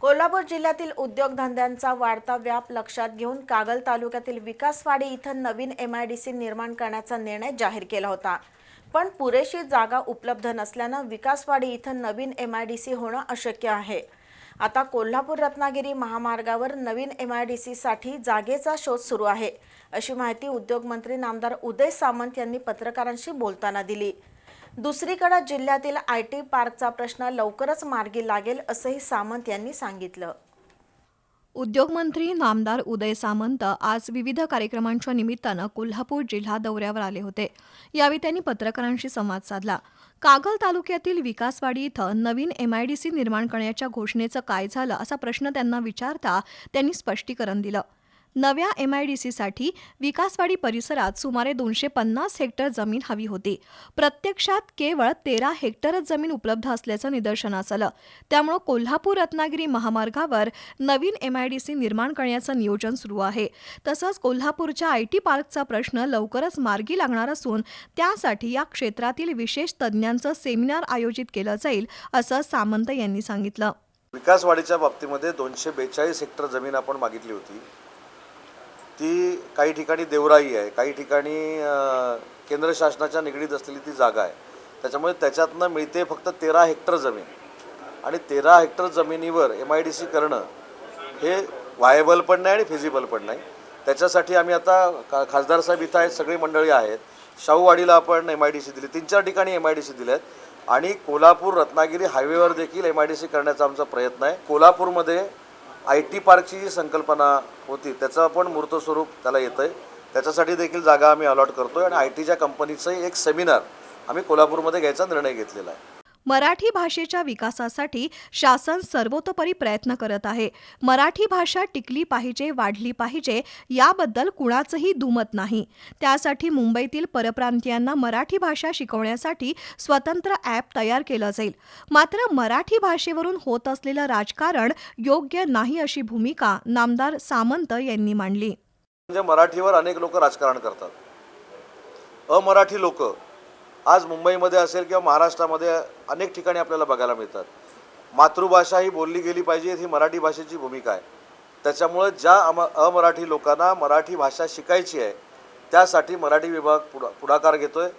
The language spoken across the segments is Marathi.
कोल्हापूर जिल्ह्यातील उद्योगधंद्यांचा वाढता व्याप लक्षात घेऊन कागल तालुक्यातील विकासवाडी इथं नवीन एम आय डी सी निर्माण करण्याचा निर्णय जाहीर केला होता. पण पुरेशी जागा उपलब्ध नसल्यानं विकासवाडी इथं नवीन एम आय डी सी होणं अशक्य आहे. आता कोल्हापूर रत्नागिरी महामार्गावर नवीन एम आय डी सीसाठी जागेचा शोध सुरू आहे अशी माहिती उद्योगमंत्री नामदार उदय सामंत यांनी पत्रकारांशी बोलताना दिली. दुसरीकडे जिल्ह्यातील आय टी पार्कचा प्रश्न लवकरच मार्गी लागेल असंही सामंत यांनी सांगितलं. उद्योगमंत्री नामदार उदय सामंत आज विविध कार्यक्रमांच्या निमित्तानं कोल्हापूर जिल्हा दौऱ्यावर आले होते. यावेळी त्यांनी पत्रकारांशी संवाद साधला. कागल तालुक्यातील विकासवाडी इथं नवीन एमआयडीसी निर्माण करण्याच्या घोषणेचं काय झालं असा प्रश्न त्यांना विचारता त्यांनी स्पष्टीकरण दिलं. नव्या एमआयडीसीसाठी विकासवाडी परिसरात सुमारे दोनशे पन्नास हेक्टर जमीन हवी होती. प्रत्यक्षात केवळ तेरा हेक्टरच जमीन उपलब्ध असल्याचं निदर्शनास आलं. त्यामुळं कोल्हापूर रत्नागिरी महामार्गावर नवीन एमआयडीसी निर्माण करण्याचं नियोजन सुरू आहे. तसंच कोल्हापूरच्या आय टी पार्कचा प्रश्न लवकरच मार्गी लागणार असून त्यासाठी या क्षेत्रातील विशेष तज्ज्ञांचं सेमिनार आयोजित केलं जाईल असं सामंत यांनी सांगितलं. विकासवाढीच्या बाबतीमध्ये दोनशे बेचाळीस हेक्टर जमीन आपण मागितली होती. ती काही ठिकाणी देवराई आहे काही ठिकाणी केंद्र शासनाच्या निगडीत असलेली ती जागा आहे. त्याच्यामुळे त्याच्यातनं मिळते फक्त तेरा हेक्टर जमीन. आणि तेरा हेक्टर जमिनीवर एम आय डी सी करणं हे वायबल पण नाही आणि फिजिबल पण नाही. त्याच्यासाठी आम्ही आता का खासदार साहेब इथं आहेत सगळी मंडळी आहेत. शाहूवाडीला आपण एम आय डी सी दिली. तीन चार ठिकाणी एम आय डी सी दिल्या आहेत. आणि कोल्हापूर रत्नागिरी हायवेवर देखील एम आय डी सी करण्याचा आमचा प्रयत्न आहे. कोल्हापूरमध्ये आय टी पार्कची जी संकल्पना होती त्याचं पण मूर्तस्वरूप त्याला येतं आहे त्याच्यासाठी देखील जागा आम्ही अलॉट करतो आहे आणि आय टीच्या कंपनीचंही एक सेमिनार आम्ही कोल्हापूरमध्ये घ्यायचा निर्णय घेतलेला आहे. मराठी भाषेच्या विकासासाठी शासन सर्वतोपरी प्रयत्न करत आहे. मराठी भाषा टिकली पाहिजे वाढली पाहिजे याबद्दल कुणाचंही दुमत नाही. त्यासाठी मुंबईतील परप्रांतीयांना मराठी भाषा शिकवण्यासाठी स्वतंत्र ॲप तयार केलं जाईल. मात्र मराठी भाषेवरून होत असलेलं राजकारण योग्य नाही अशी भूमिका नामदार सामंत यांनी मांडली. म्हणजे मराठीवर अनेक लोक राजकारण करतात. अमराठी लोक आज मुंबईमध्ये असेल किंवा महाराष्ट्रामध्ये अनेक ठिकाणी आपल्याला बघायला मिळतात. मातृभाषा ही बोलली गेली पाहिजे ही मराठी भाषेची भूमिका आहे. त्याच्यामुळं ज्या अम अमराठी लोकांना मराठी भाषा शिकायची आहे त्यासाठी मराठी विभाग पुढा पुढाकार घेतो आहे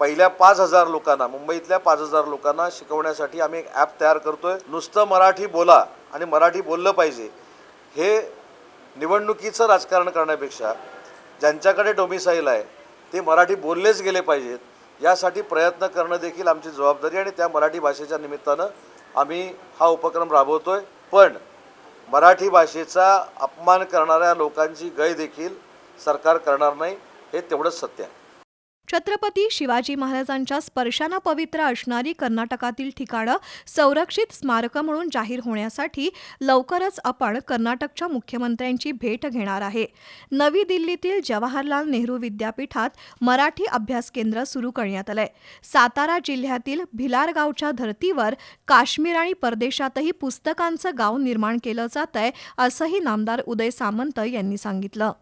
पहिल्या पाच हजार लोकांना मुंबईतल्या पाच हजार लोकांना शिकवण्यासाठी आम्ही एक ॲप तयार करतो आहे नुसतं मराठी बोला आणि मराठी बोललं पाहिजे. हे निवडणुकीचं राजकारण करण्यापेक्षा ज्यांच्याकडे डोमिसाईल आहे ते मराठी बोललेच गेले पाहिजेत. यासाठी प्रयत्न करणं देखील आमची जबाबदारी आणि त्या मराठी भाषेच्या निमित्तानं आम्ही हा उपक्रम राबवतो आहे पण मराठी भाषेचा अपमान करणाऱ्या लोकांची गय देखील सरकार करणार नाही हे तेवढंच सत्य आहे. छत्रपती शिवाजी महाराजांच्या स्पर्शानं पवित्र असणारी कर्नाटकातील ठिकाणं संरक्षित स्मारकं म्हणून जाहीर होण्यासाठी लवकरच आपण कर्नाटकच्या मुख्यमंत्र्यांची भेट घेणार आहे. नवी दिल्लीतील जवाहरलाल नेहरू विद्यापीठात मराठी अभ्यास केंद्र सुरू करण्यात आलंय. सातारा जिल्ह्यातील भिलार गावच्या धर्तीवर काश्मीर आणि परदेशातही पुस्तकांचं गाव निर्माण केलं जात आहे असंही नामदार उदय सामंत यांनी सांगितलं.